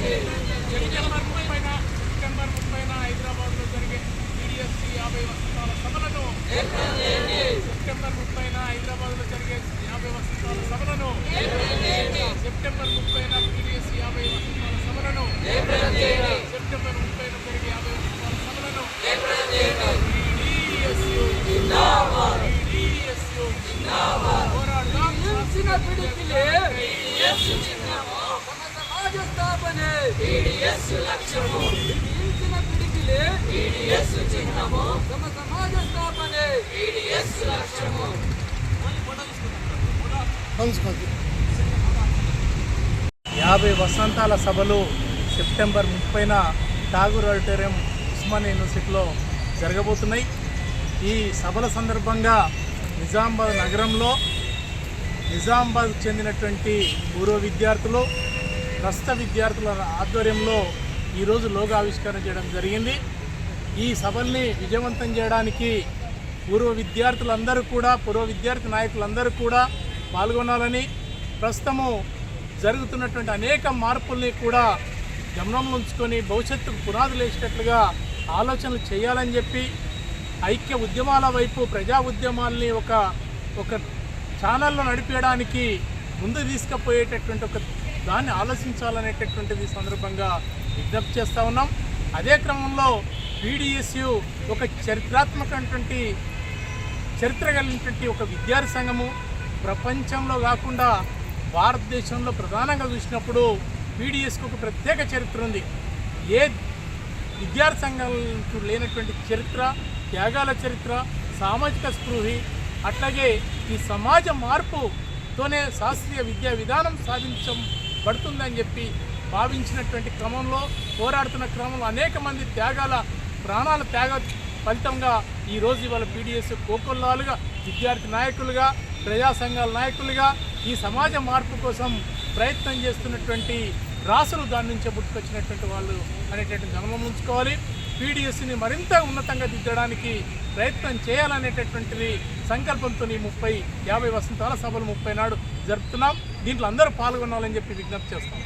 జగిత్యాల మార్గం పైన చికెన్ మార్గం పైన హైదరాబాద్లో జరిగే టీడీఎస్సీ యాభై వసంతాల సభలను సెప్టెంబర్ ముప్పైన హైదరాబాద్లో జరిగే యాభై వసంతాల సభలను సెప్టెంబర్ ముప్పైన టీడీఎస్సీ యాభై వసంతాల సభలను సెప్టెంబర్ ముప్పైన జరిగే యాభై వసంతాల సభలను పోరాడదాం తమ సమాజ స్థాపనే యాభై వసంతాల సభలు సెప్టెంబర్ ముప్పైన ఠాగూర్ ఆడిటోరియం ఉస్మానియా యూనివర్సిటీలో జరగబోతున్నాయి. ఈ సభల సందర్భంగా నిజామాబాద్ నగరంలో నిజామాబాద్ చెందినటువంటి పూర్వ విద్యార్థులు ప్రస్తుత విద్యార్థుల ఆధ్వర్యంలో ఈరోజు లోగా ఆవిష్కరణ చేయడం జరిగింది. ఈ సభల్ని విజయవంతం చేయడానికి పూర్వ విద్యార్థులందరూ కూడా పూర్వ విద్యార్థి నాయకులందరూ కూడా పాల్గొనాలని ప్రస్తుతము జరుగుతున్నటువంటి అనేక మార్పుల్ని కూడా గమనంలో ఉంచుకొని భవిష్యత్తుకు పునాదులు వేసేటట్లుగా ఆలోచనలు చేయాలని చెప్పి ఐక్య ఉద్యమాల వైపు ప్రజా ఉద్యమాల్ని ఒక ఒక ఛానల్లో నడిపించడానికి ముందు తీసుకుపోయేటటువంటి ఒక దాన్ని ఆలోచించాలనేటటువంటిది సందర్భంగా విజ్ఞప్తి చేస్తూ ఉన్నాం. అదే క్రమంలో పీడిఎస్యు ఒక చరిత్రాత్మకమైనటువంటి చరిత్ర కలిగినటువంటి ఒక విద్యార్థి సంఘము ప్రపంచంలో కాకుండా భారతదేశంలో ప్రధానంగా చూసినప్పుడు పీడిఎస్కి ఒక ప్రత్యేక చరిత్ర ఉంది. ఏ విద్యార్థి సంఘాలకు లేనటువంటి చరిత్ర త్యాగాల చరిత్ర సామాజిక స్పృహి అట్లాగే ఈ సమాజ మార్పుతోనే శాస్త్రీయ విద్యా విధానం సాధించబడుతుందని చెప్పి భావించినటువంటి క్రమంలో పోరాడుతున్న క్రమంలో అనేక మంది త్యాగాల ప్రాణాల త్యాగ ఫలితంగా ఈరోజు ఇవాళ పీడిఎస్ కోకొల్లాలుగా విద్యార్థి నాయకులుగా ప్రజా సంఘాల నాయకులుగా ఈ సమాజ మార్పు కోసం ప్రయత్నం చేస్తున్నటువంటి రాసులు దాని నుంచే పుట్టుకొచ్చినటువంటి వాళ్ళు అనేటటువంటి గమనం ఉంచుకోవాలి. పీడిఎస్ని మరింత ఉన్నతంగా దిద్దడానికి ప్రయత్నం చేయాలనేటటువంటిది సంకల్పంతో ఈ ముప్పై యాభై వసంతాల సభలు ముప్పై నాడు జరుపుతున్నాం. దీంట్లో అందరూ పాల్గొనాలని చెప్పి విజ్ఞప్తి చేస్తాం.